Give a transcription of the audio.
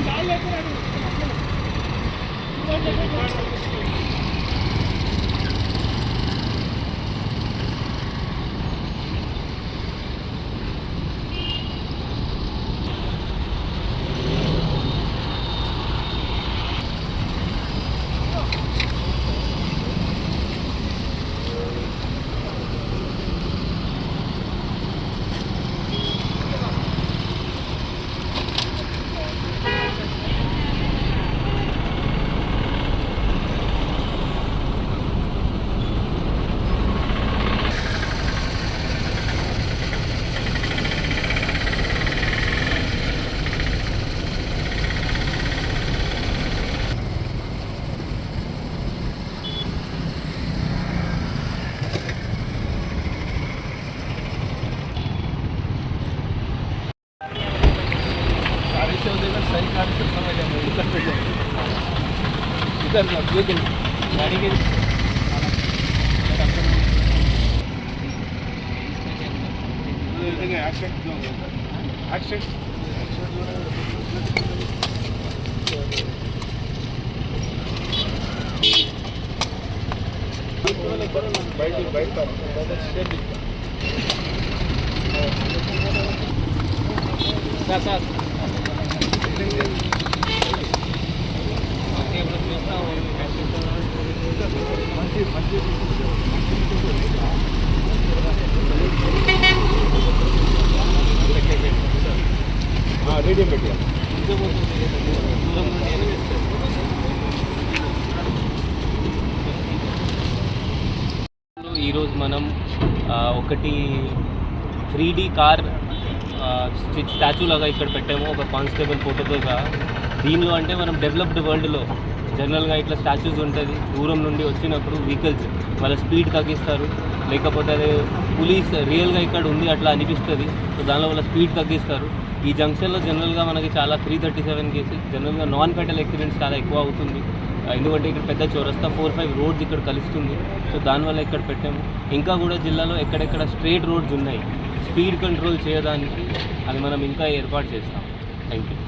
గాలి లేకపోతే యాక్సిడెంట్ బయట బయట సార్ సార్ రేడియం పెట్టిగా ఈరోజు మనం ఒకటి త్రీ డీ కార్ స్టాచ్యూ లాగా ఇక్కడ పెట్టాము. ఒక కానిస్టేబుల్ ఫోటోతో సహా. దీనిలో అంటే మనం డెవలప్డ్ వరల్డ్లో జనరల్గా ఇట్లా స్టాచ్యూస్ ఉంటుంది. దూరం నుండి వచ్చినప్పుడు వెహికల్స్ వాళ్ళ స్పీడ్ తగ్గిస్తారు. లేకపోతే అదే పోలీస్ రియల్గా ఇక్కడ ఉంది అట్లా అనిపిస్తుంది. సో దానిలో వాళ్ళ స్పీడ్ తగ్గిస్తారు. ఈ జంక్షన్లో జనరల్గా మనకి చాలా త్రీ థర్టీ సెవెన్ కేసెస్ జనరల్గా నాన్ ఫెటల్ యాక్సిడెంట్స్ చాలా ఎక్కువ అవుతుంది. ఎందుకంటే ఇక్కడ పెద్ద చౌరస్తా ఫోర్ ఫైవ్ రోడ్స్ ఇక్కడ కలుస్తుంది. సో దానివల్ల ఇక్కడ పెట్టాము. ఇంకా కూడా జిల్లాలో ఎక్కడెక్కడ స్ట్రేట్ రోడ్స్ ఉన్నాయి. స్పీడ్ కంట్రోల్ చేయడానికి అది మనం ఇంకా ఏర్పాటు చేస్తాం. Thank you